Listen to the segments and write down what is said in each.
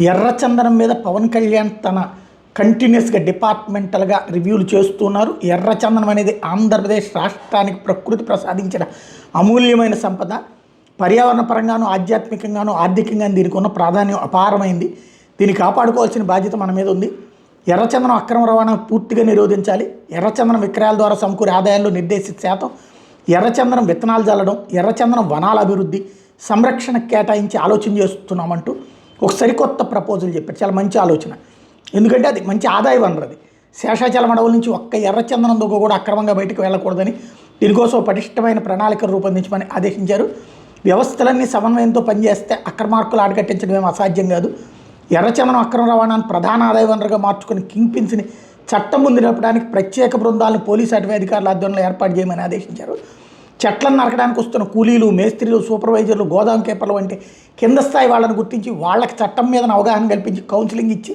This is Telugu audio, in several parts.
ఎర్రచందనం మీద పవన్ కళ్యాణ్ తన కంటిన్యూస్గా డిపార్ట్మెంటల్గా రివ్యూలు చేస్తున్నారు. ఎర్రచందనం అనేది ఆంధ్రప్రదేశ్ రాష్ట్రానికి ప్రకృతి ప్రసాదించిన అమూల్యమైన సంపద. పర్యావరణ పరంగాను ఆధ్యాత్మికంగాను ఆర్థికంగాను దీనికి ఉన్న ప్రాధాన్యం అపారమైంది. దీన్ని కాపాడుకోవాల్సిన బాధ్యత మన మీద ఉంది. ఎర్రచందనం అక్రమ రవాణా పూర్తిగా నిరోధించాలి. ఎర్రచందనం విక్రయాల ద్వారా సమకూరే ఆదాయాల్లో నిర్దేశిత శాతం. ఎర్రచందనం విత్తనాలు చల్లడం ఎర్రచందనం వనాల అభివృద్ధి సంరక్షణ కేటాయించి ఆలోచన చేస్తున్నామంటూ ఒక సరికొత్త ప్రపోజల్ చెప్పారు. చాలా మంచి ఆలోచన. ఎందుకంటే అది మంచి ఆదాయ వనరు అది. శేషాచలం అడవుల నుంచి ఒక్క ఎర్రచందనం దొంగ కూడా అక్రమంగా బయటకు వెళ్ళకూడదని దీనికోసం పటిష్టమైన ప్రణాళిక రూపొందించమని ఆదేశించారు. వ్యవస్థలన్నీ సమన్వయంతో పనిచేస్తే అక్రమార్కులు ఆడగట్టించడం ఏం అసాధ్యం కాదు. ఎర్రచందనం అక్రమ రవాణాను ప్రధాన ఆదాయ వనరుగా మార్చుకుని కింగ్ పిన్స్ని చట్టం ముందు నడపడానికి ప్రత్యేక బృందాలను పోలీసు అటవీ అధికారుల ఆధ్వర్యంలో ఏర్పాటు చేయమని ఆదేశించారు. చెట్లను నరకడానికి వస్తున్న కూలీలు మేస్త్రీలు సూపర్వైజర్లు గోదాం కీపర్లు వంటి కింద స్థాయి వాళ్ళని గుర్తించి వాళ్ళకి చట్టం మీద అవగాహన కల్పించి కౌన్సిలింగ్ ఇచ్చి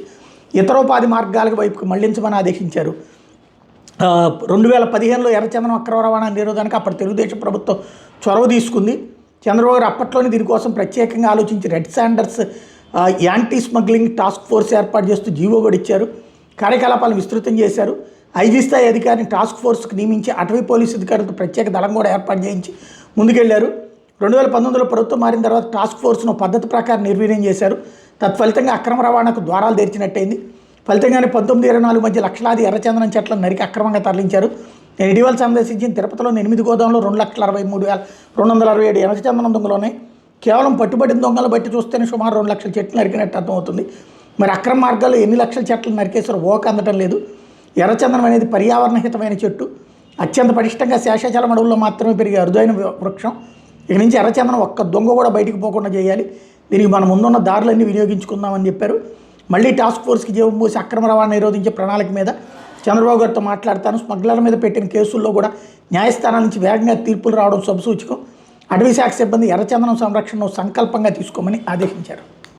ఇతరోపాధి మార్గాలకు వైపుకు మళ్ళించమని ఆదేశించారు. రెండు వేల పదిహేనులో ఎర్రచందనం అక్రమ రవాణా నిరోధానికి అప్పటి తెలుగుదేశం ప్రభుత్వం చొరవ తీసుకుంది. చంద్రబాబు గారు అప్పట్లోనే దీనికోసం ప్రత్యేకంగా ఆలోచించి red sanders anti smuggling task force ఏర్పాటు చేస్తూ జీవో కూడా ఇచ్చారు కార్యకలాపాలను విస్తృతం చేశారు. ఐజీ స్థాయి అధికారిని టాస్క్ ఫోర్స్కి నియమించి అటవీ పోలీసు అధికారులతో ప్రత్యేక దళం కూడా ఏర్పాటు చేయించి ముందుకెళ్ళారు. రెండు వేల పంతొమ్మిదిలో ప్రభుత్వం మారిన తర్వాత టాస్క్ ఫోర్స్ను పద్ధతి ప్రకారం నిర్వీర్యం చేశారు. తత్ఫలితంగా అక్రమ రవాణాకు ద్వారాలు తెరిచినట్టయింది. ఫలితంగానే పంతొమ్మిది ఇరవై నాలుగు మధ్య లక్షలాది ఎర్రచందనం చెట్లను నరికి అక్రమంగా తరలించారు. నేను ఇటీవల సందర్శించిన తిరుపతిలో ఎనిమిది గోదాంలో రెండు లక్షల అరవై మూడు వేల రెండు వందల అరవై ఏడు ఎర్రచందనం దొంగలు ఉన్నాయి కేవలం పట్టుబడిన దొంగలు బట్టి చూస్తేనే సుమారు రెండు లక్షల చెట్లు నరికినట్టు అర్థమవుతుంది. మరి అక్రమ మార్గాల్లో ఎన్ని లక్షల చెట్లు నరికేసారో ఓక అందటం లేదు. ఎర్రచందనం అనేది పర్యావరణహితమైన చెట్టు. అత్యంత పటిష్టంగా శేషాచలం అడవుల్లో మాత్రమే పెరిగే అరుదైన వృ- వృక్షం. ఇక నుంచి ఎర్రచందనం ఒక్క దొంగ కూడా బయటికి పోకుండా చేయాలి. దీనికి మన ముందున్న దారులన్నీ వినియోగించుకుందామని చెప్పారు. మళ్ళీ టాస్క్ ఫోర్స్కి జీవం పోసి అక్రమ రవాణా నిరోధించే ప్రణాళిక మీద చంద్రబాబు గారితో మాట్లాడతాను. స్మగ్లర్ల మీద పెట్టిన కేసుల్లో కూడా న్యాయస్థానం నుంచి వేగంగా తీర్పులు రావడం శుభసూచకం. అటవీ శాఖ సిబ్బంది ఎర్రచందనం సంరక్షణను సంకల్పంగా తీసుకోమని ఆదేశించారు.